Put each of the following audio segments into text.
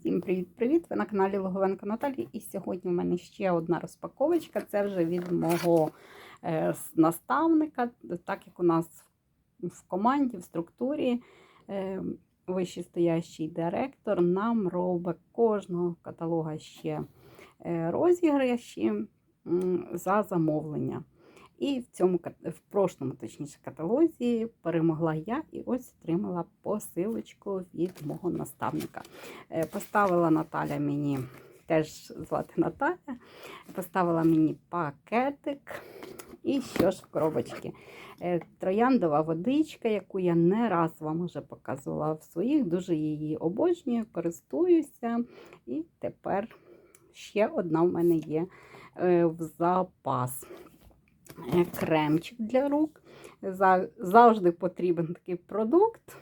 Всім привіт-привіт! Ви на каналі Логовенко Наталі. І сьогодні в мене ще одна розпаковочка. Це вже від мого е, наставника, так як у нас в команді, в структурі е, вищестоящий директор нам робить кожного каталога ще е, розіграші за замовлення. І в цьому в прошлому, точніше, каталозі перемогла я і ось отримала посилочку від мого наставника. Е, Поставила Наталя мені, теж звати Наталя, поставила мені пакетик. І що ж в коробочці? Е, Трояндова водичка, яку я не раз вам вже показувала в своїх, дуже її обожнюю, користуюся. І тепер ще одна в мене є е, в запас. Кремчик для рук. Завжди потрібен такий продукт,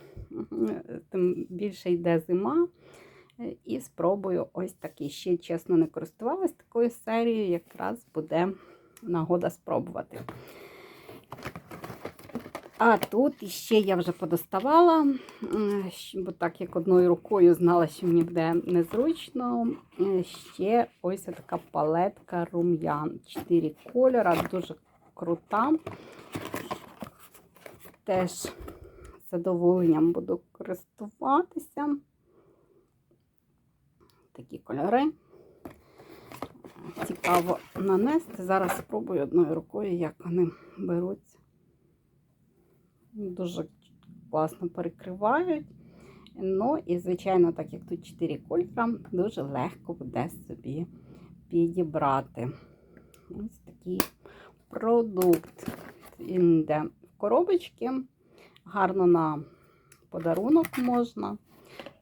тим більше йде зима. І спробую ось такий. Ще, чесно, не користувалась такою серією, якраз буде нагода спробувати. А тут іще я вже подоставала, бо так як одною рукою знала, що мені буде незручно. Ще ось така палетка рум'ян. Чотири кольора, дуже крута. Теж задоволенням буду користуватися. Такі кольори. Цікаво нанести. Зараз спробую одною рукою, як вони беруться. Дуже класно перекривають. Ну і, звичайно, так як тут 4 кольора, дуже легко буде собі підібрати. Ось такий продукт. Він йде в коробочки, гарно на подарунок можна.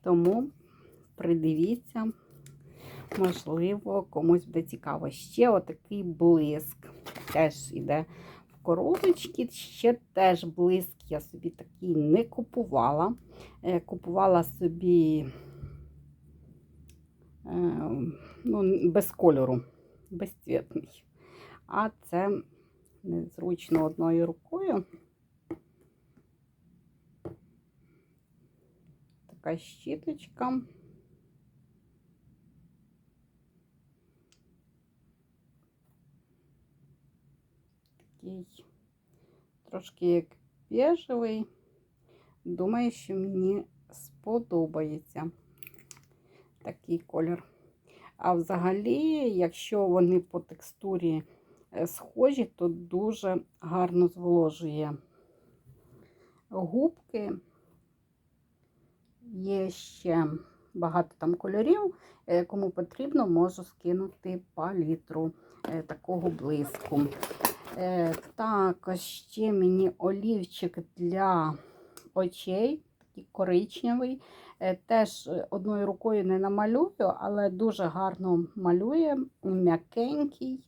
Тому придивіться, можливо, комусь буде цікаво. Ще отакий блиск. Теж йде в коробочці. Ще теж блиск я собі такий не купувала. Е, Купувала собі е, ну, без кольору, безцвітний. А це незручно одною рукою. Така щіточка. Такий трошки як бежевий. Думаю, що мені сподобається такий колір. А взагалі, якщо вони по текстурі схожі, то дуже гарно зволожує губки. Є ще багато там кольорів. Е, Кому потрібно, можу скинути палітру е, такого блиску. Е, Також ще мені олівчик для очей, такий коричневий. Е, Теж е, одною рукою не намалюю, але дуже гарно малює, м'якенький.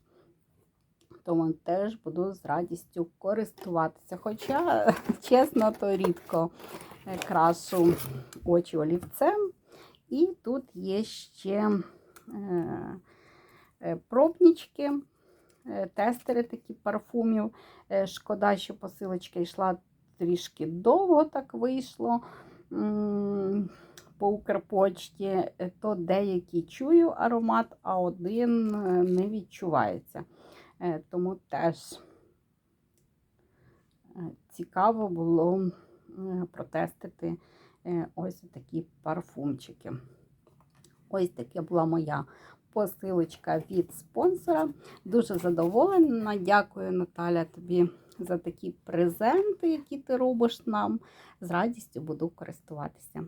Тому теж буду з радістю користуватися. Хоча, чесно, то рідко е, крашу очі олівцем. І тут є ще е, е, пробнички, е, тестери такі парфумів. Шкода, що посилочка йшла трішки довго, так вийшло по Укрпочті, то деякі чую аромат, а один не відчувається. Е, Тому теж е, цікаво було протестити е, ось такі парфумчики. Ось таке була моя посилочка від спонсора. Дуже задоволена. Дякую, Наталя, тобі за такі презенти, які ти робиш нам. З радістю буду користуватися.